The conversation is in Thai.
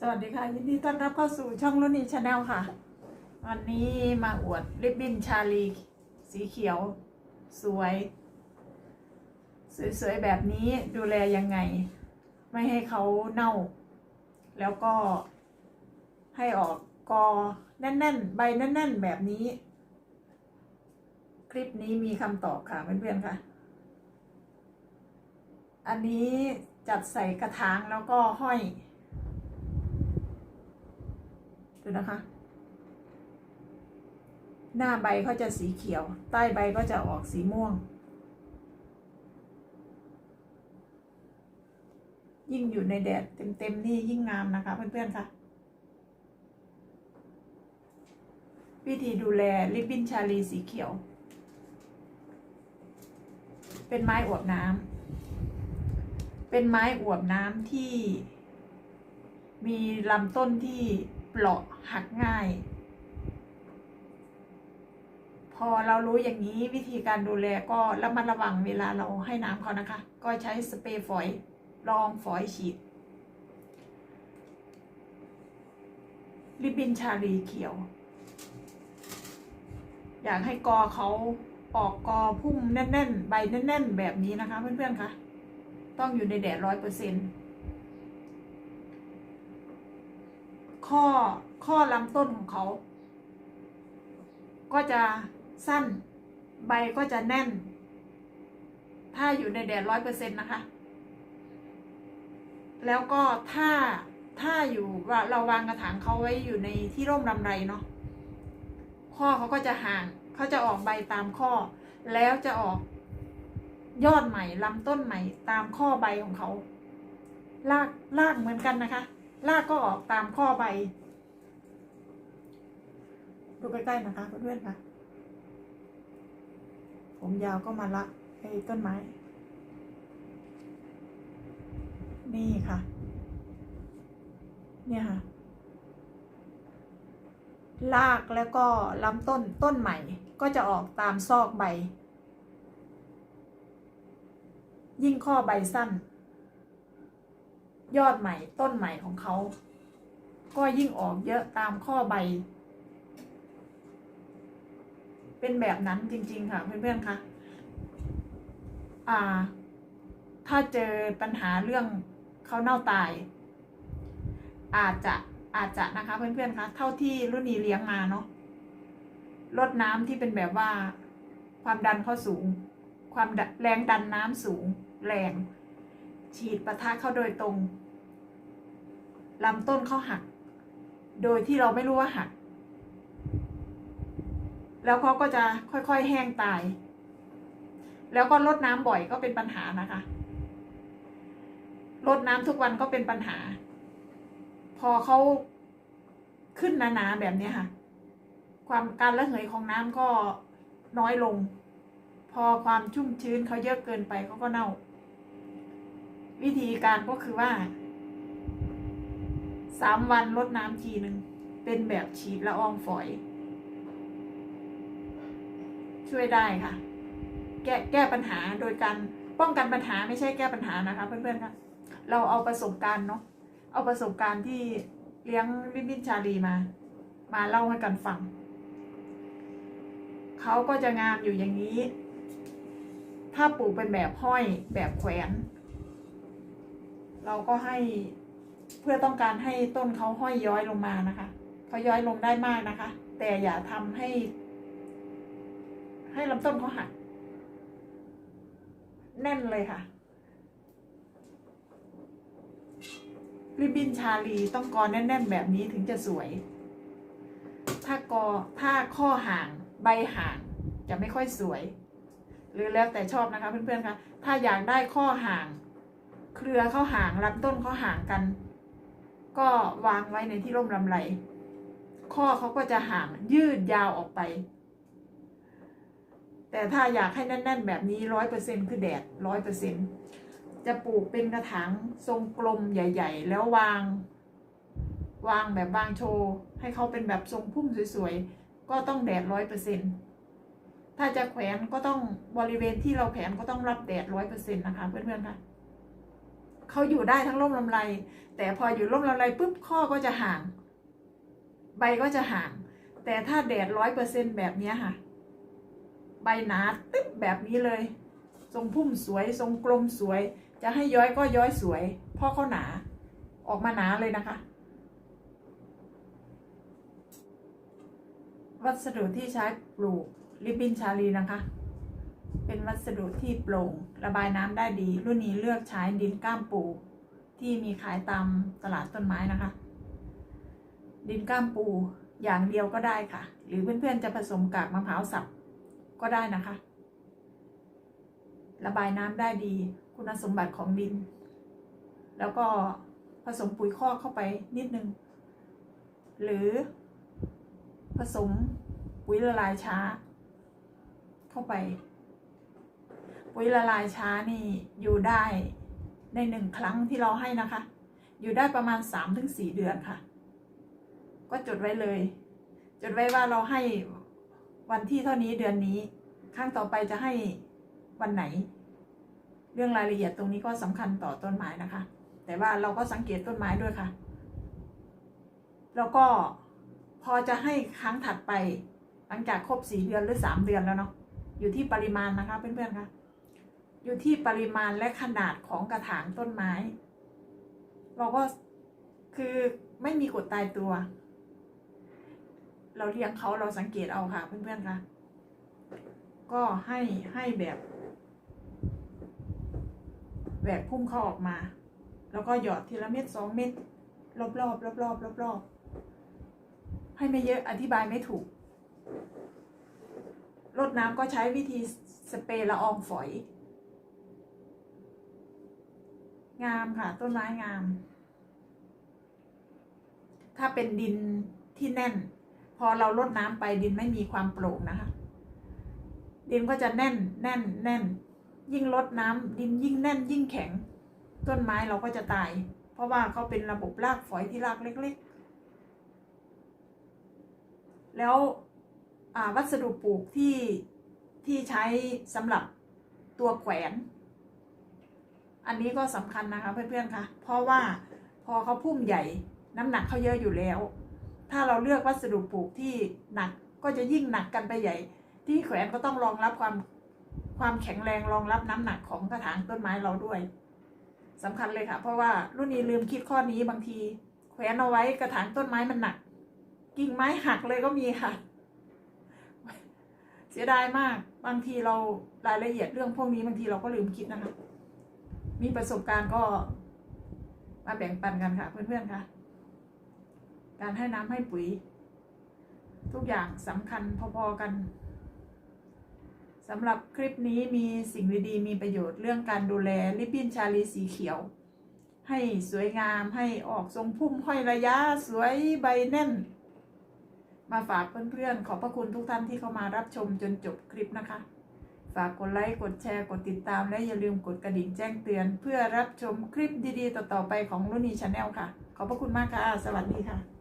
สวัสดีค่ะ ยินดีต้อนรับเข้าสู่ช่องรุ่นนี้ชาแนลค่ะ วันนี้มาอวดริบบิ้นชาลี สีเขียว สวย สวยๆ แบบนี้ดูแลยังไง ไม่ให้เขาเน่า แล้วก็ให้ออกกอแน่นๆ ใบแน่นๆ แบบนี้ คลิปนี้มีคำตอบค่ะเพื่อนๆค่ะ อันนี้จัดใส่กระถางแล้วก็ห้อย ดูนะคะ หน้าใบเขาจะสีเขียว ใต้ใบก็จะออกสีม่วง ยิ่งอยู่ในแดดเต็มๆนี่ยิ่งงามนะคะเพื่อนๆค่ะ วิธีดูแลริบบิ้นชาลีสีเขียว เป็นไม้อวบน้ำเป็นไม้อวบน้ำที่มีลำต้นที่ เปราะหักง่าย พอเรารู้อย่างนี้วิธีการดูแลก็ระมัดระวังเวลาเราให้น้ำเขานะคะ ก็ใช้สเปรย์ฝอยรองฝอยฉีดริบบินชาลีเขียว อยากให้กอเขาออกกอพุ่มแน่น ๆ ใบแน่น ๆ แบบนี้นะคะ เพื่อน ๆ คะ ต้องอยู่ในแดดร้อยเปอร์เซ็นต์ ข้อข้อลำต้นของเขา ก็จะสั้นใบก็จะแน่น ถ้าอยู่ในแดดร้อยเปอร์เซ็นต์นะคะ แล้วก็ถ้าถ้าอยู่ว่าเราวางกระถางเขาไว้อยู่ในที่ร่มรำไรเนาะข้อเขาก็จะห่างเขาจะออกใบตามข้อ แล้วจะออกยอดใหม่ลำต้นใหม่ตามข้อใบของเขาลากลากเหมือนกันนะคะ ลากก็ออกตามข้อใบ ดูใกล้ๆนะคะเพื่อนๆค่ะ ผมยาวก็มาละไอ้ต้นไม้ นี่ค่ะ เนี่ยค่ะ ลากแล้วก็ลำต้นต้นใหม่ ก็จะออกตามซอกใบ ยิ่งข้อใบสั้น ยอดใหม่ต้นใหม่ของเขา ก็ยิ่งออกเยอะตามข้อใบ เป็นแบบนั้นจริง ๆ ค่ะ เพื่อนๆคะอ่า ถ้าเจอปัญหาเรื่องเขาเน่าตาย อาจจะอาจจะนะคะ เพื่อนๆคะเท่าที่รุ่นนี้เลี้ยงมาเนาะลดน้ำที่เป็นแบบว่า ความดันเขาสูง ความแรงดันน้ำสูง แรง ฉีดปะทะเข้าโดยตรง ลำต้นเขาหัก โดยที่เราไม่รู้ว่าหัก แล้วเขาก็จะค่อยๆแห้งตาย แล้วก็ลดน้ำบ่อยก็เป็นปัญหานะคะลดน้ำทุกวันก็เป็นปัญหา พอเขาขึ้นหนาๆแบบนี้ค่ะ ความการระเหยของน้ำก็น้อยลง พอความชุ่มชื้นเขาเยอะเกินไปเขาก็เน่า วิธีการก็คือว่า สามวันลดน้ำทีหนึ่ง เป็นแบบฉีดละอองฝอย ช่วยได้ค่ะ แก้แก้ปัญหาโดยการป้องกันปัญหาไม่ใช่แก้ปัญหานะคะ เพื่อนๆค่ะ เราเอาประสบการณ์เนาะเอาประสบการณ์ที่เลี้ยงวิบินชาลีมา มาเล่าให้กันฟังเขาก็จะงามอยู่อย่างนี้ ถ้าปลูกเป็นแบบห้อยแบบแขวน เราก็ให้ เพื่อต้องการให้ต้นเขาห้อยย้อยลงมานะคะเขาย้อยลงได้มากนะคะ แต่อย่าทำให้ ให้ลำต้นเขาหักแน่นเลยค่ะ ริบบินชาลีต้องกอแน่นๆ แบบนี้ถึงจะสวย ถ้ากอถ้าข้อห่างใบห่างจะไม่ค่อยสวย หรือแล้วแต่ชอบนะคะเพื่อนๆคะถ้าอยากได้ข้อห่าง เครือเข้าห่างลำต้นเขาห่างกัน ก็วางไว้ในที่ร่มลำไรข้อเขาก็จะห่างยืดยาวออกไป แต่ถ้าอยากให้แน่น ๆ แบบนี้ร้อยเปอร์เซ็นคือแดดร้อยเปอร์เซ็นจะปลูกเป็นกระถางทรงกลมใหญ่ ๆ แล้ววาง วางแบบวางโชว์ ให้เขาเป็นแบบทรงพุ่มสวยๆ ก็ต้องแดดร้อยเปอร์เซ็นถ้าจะแขวนก็ต้องบริเวณที่เราแขวนก็ต้องรับแดดร้อยเปอร์เซ็นนะคะเพื่อนๆค่ะ เขาอยู่ได้ทั้งร่มลำไร แต่พออยู่ร่มลำไรปุ๊บข้อก็จะห่าง ใบก็จะห่าง แต่ถ้าแดดร้อยเปอร์เซ็นแบบนี้ค่ะ ใบหนาตึ๊บแบบนี้เลย ทรงพุ่มสวยทรงกลมสวย จะให้ย้อยก็ย้อยสวยพราะเขาหนา ออกมาหนาเลยนะคะ วัสดุที่ใช้ปลูกริบบินชาลีนะคะ เป็นวัสดุที่โปร่ง ระบายน้ำได้ดี รุ่นนี้เลือกใช้ดินก้ามปู ที่มีขายตามตลาดต้นไม้นะคะ ดินก้ามปูอย่างเดียวก็ได้ค่ะ หรือเพื่อนๆจะผสมกากมะพร้าวสับก็ได้นะคะ ระบายน้ำได้ดี คุณสมบัติของดิน แล้วก็ผสมปุ๋ยคอกเข้าไปนิดนึง หรือผสมปุ๋ยละลายช้า เข้าไป ปุ๋ยละลายช้านี่อยู่ได้ในหนึ่งครั้งที่เราให้นะคะ อยู่ได้ประมาณสามถึงสี่เดือนค่ะ ก็จดไว้เลย จดไว้ว่าเราให้วันที่เท่านี้เดือนนี้ ครั้งต่อไปจะให้วันไหน เรื่องรายละเอียดตรงนี้ก็สำคัญต่อต้นไม้นะคะ แต่ว่าเราก็สังเกตต้นไม้ด้วยค่ะ แล้วก็พอจะให้ครั้งถัดไป หลังจากครบสี่เดือนหรือสามเดือนแล้วเนาะ อยู่ที่ปริมาณนะคะเพื่อนๆคะอยู่ที่ปริมาณและขนาดของกระถางต้นไม้ เราก็คือไม่มีกฎตายตัว เราเลี้ยงเขาเราสังเกตเอาค่ะ เพื่อนๆคะก็ให้ให้แบบแบบพุ่มเข้าออกมา แล้วก็หยอดทีละเม็ดสองเม็ดรอบๆรอบๆรอบๆรอบๆให้ไม่เยอะอธิบายไม่ถูก รดน้ำก็ใช้วิธีสเปรย์ละอองฝอย งามค่ะ ต้นไม้งาม ถ้าเป็นดินที่แน่น พอเราลดน้ำไปดินไม่มีความโปร่งนะคะ ดินก็จะแน่นแน่นแน่น ยิ่งลดน้ำดินยิ่งแน่นยิ่งแข็ง ต้นไม้เราก็จะตาย เพราะว่าเขาเป็นระบบรากฝอยที่รากเล็ก ๆ แล้ว วัสดุปลูกที่ที่ใช้สำหรับตัวแขวน อันนี้ก็สำคัญนะคะเพื่อนๆคะเพราะว่าพอเขาพุ่มใหญ่น้ำหนักเขาเยอะอยู่แล้ว ถ้าเราเลือกวัสดุปลูกที่หนักก็จะยิ่งหนักกันไปใหญ่ ที่แขวนก็ต้องรองรับความความแข็งแรงรองรับน้ำหนักของกระถางต้นไม้เราด้วยสำคัญเลยค่ะ เพราะว่ารุ่นนี้ลืมคิดข้อนี้บางที แขวนเอาไว้กระถางต้นไม้มันหนัก กิ่งไม้หักเลยก็มีค่ะ สียดายมาก บางทีเรารายละเอียดเรื่องพวกนี้บางทีเราก็ลืมคิดนะคะ มีประสบการณ์ก็มาแบ่งปันกันค่ะ เพื่อนๆค่ะ การให้น้ำให้ปุ๋ย ทุกอย่างสำคัญพอๆกันสำหรับคลิปนี้มีสิ่งดีๆมีประโยชน์เรื่องการดูแลริบบิ้นชาลีสีเขียว ให้สวยงามให้ออกทรงพุ่มห้อยระยะสวยใบแน่น มาฝากเพื่อนๆ ขอบพระคุณทุกท่านที่เข้ามารับชมจนจบคลิปนะคะ ฝากกดไลค์ กดแชร์ กดติดตาม และอย่าลืมกดกระดิ่งแจ้งเตือน เพื่อรับชมคลิปดีๆ ต่อๆไปของรุ่นนี้ชาแนลค่ะ ขอบพระคุณมากค่ะ สวัสดีค่ะ